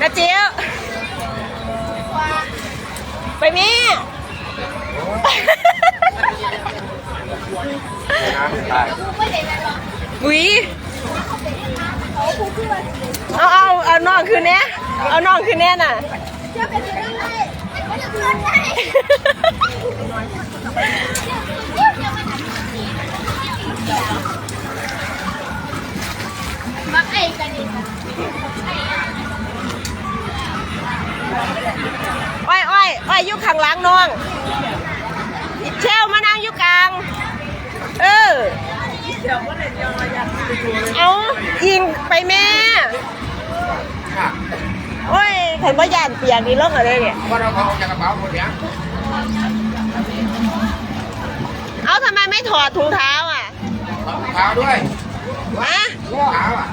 นาเจียวไปแม่บุยเอาเอาเอาน้องคืนเนี้ยเอาน้องคืนเนี้ยน่ะ น้องเชลมานั่งอยู่กลาง เออเอายิงไปแม่ค่ะโอ้ยใครว่าย่านเปียกนี่เรื่องอะไรเนี่ยว่าเราเอาจากกระเป๋าคนเนี้ยเอาทำไมไม่ถอดถุงเท้าอะเอาเท้าด้วยฮะเท้าอะ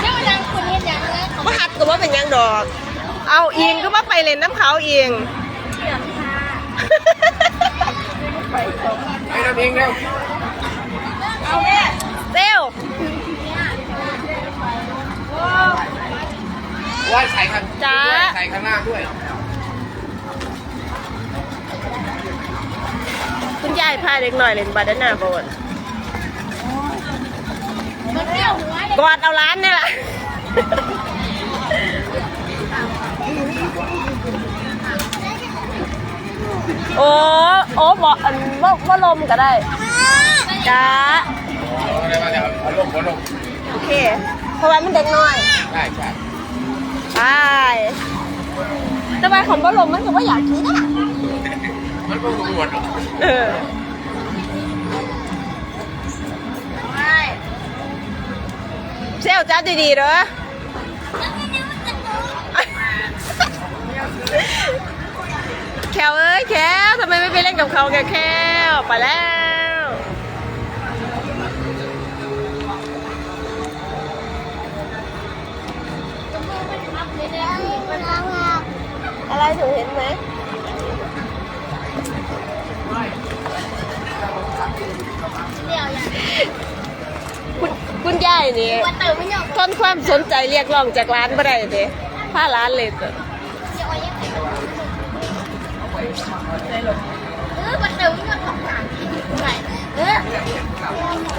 เจ้าดังคนนี้ดังเลยมาหัดก็ว่าเป็นหยังดอก เอาอิงก็ว่าไปเล่นน้ำเขาเองให้น้ำเองเร็วเร็วว่าใส่ข้างจ๊ะใส่ข้างหน้าด้วย คุณยายพาเด็กหน่อยเล่นบาดาน่าบอลมันเปรี้ยวหัวกอดเอาร้านเนี่ยแหละ โอ้โอ้บอกอันว่าว่าลมก็ได้จ้าอะไรมาเดี๋ยวเอาลงหัวลงโอเคเพราะว่ามันเด็กน้อยได้ใช่ไปแต่ว่าคำว่าลมมันก็ว่าอยากคิดอะมันก็หมดหรอกเออเซลจ้าดีๆเด้อ แควเอ้ยแควทำไมไม่ไปเล่นกับเขาแกแควไปแล้วอะไรถึงเห็นไหมเดี๋ยวอย่างคุณคุณยายนี่วันเติมไม่ยอมทนความสนใจเรียกร้องจากร้านไม่ได้เด้ผ้าร้านเลยจ้ะเดี๋ยวยังไง เออวันเติมไม่ยอมของสามไหนเออ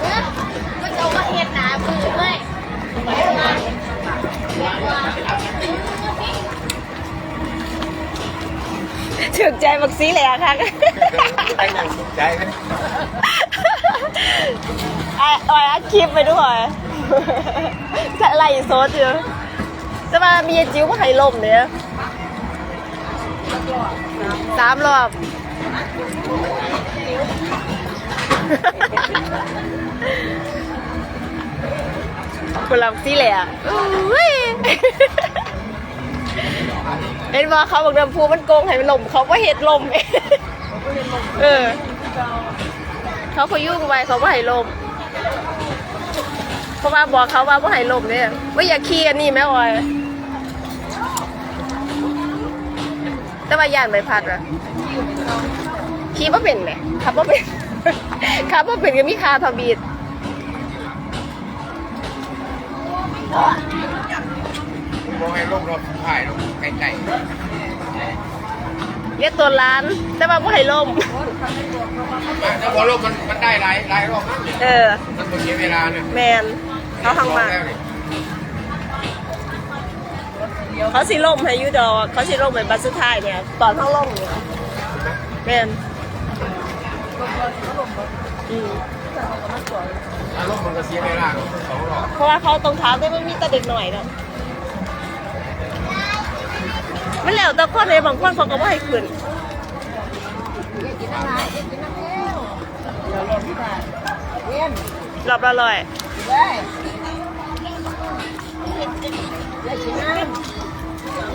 เออมันจะว่าเห็ดหนาปืนเลยถึกใจบักซีแหละค่ะใจหนังใจไหมไอ้ออยอัดคลิปไปด้วยไล่โซดอยู่จะมามีจิ้วมาให้ลมเนี่ย สามรอบคนลำซีแหละอุ้ยเห็นว่าเขาบอกน้ำพูมันโกงให้มันลมเขาก็เห็ดลมเออ เขาเขยุ่งไว้เขาว่าให้ลมเพราะว่าบอกเขาว่าว่าให้ลมเนี่ยว่าอย่าขี้อันนี้แม่ออย แต่ว่าย่านใบพัดอะขี้ว่าเป็นไหมขับว่าเป็นขับว่าเป็นก็มีคาทบีดมองให้ลงรถถ่ายลงไกลเรียกตัวร้าน แต่ว่าว่าให้ลมๆถ้าพอลงมันมันได้หลายหลายรอบนะเออ มันต้องเสียเวลาเนี่ยแมนเขาทางมาแล้วนี่ เขาสิล่มให้อยูดอก เขาสิล่มเป็นบัสสุดท้ายเนี่ย ตอนทั้งล่มเนี่ยแมนอืมถ้าลงมันก็เสียเวลาสองรอบเพราะว่าเขาตรงเท้าได้ไม่มีแต่เด็กหน่อยเนาะมันแล้วแต่คนเลยบางคนเขาก็ไม่ให้ขึ้นรอบละร้อย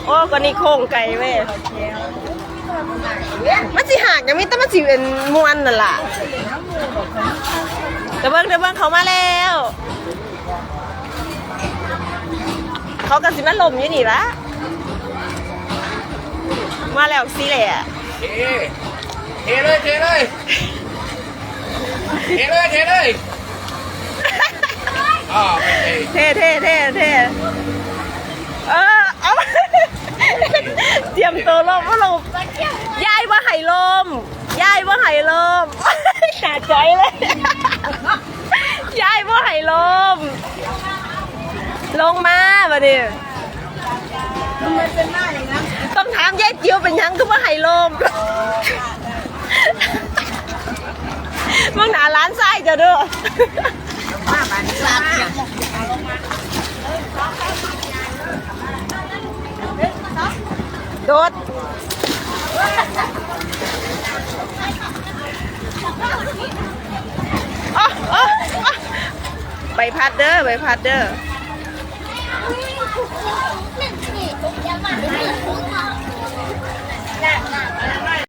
โอ้ก็นี่โค้งไก่เว้ยมันสิหักยังมีแต่มันสิเป็นมวนนั่นล่ะเดี๋ยวเบิ้งเดี๋ยวเบิ้งเขามาแล้ว เขากันสิมาลมอยู่นี่ละมาแล้วสิแหละเทเทเลยเทเลยเทเลยเทเลยอ๋อไม่ใช่เท่เท่เท่เท่เออ เอาเตรียมตัวลมว่าลมยายว่าไห่ลมยายว่าไห่ลมหนาใจเลยยายว่าไห่ลม ลงมาบัดนี้ต้องถามยายเจียวเป็นยังก็ว่าไห่ลมมึงหนาร้านไส้จะด้อ โดดใบพัดเด้อใบพัดเด้อนี่นี่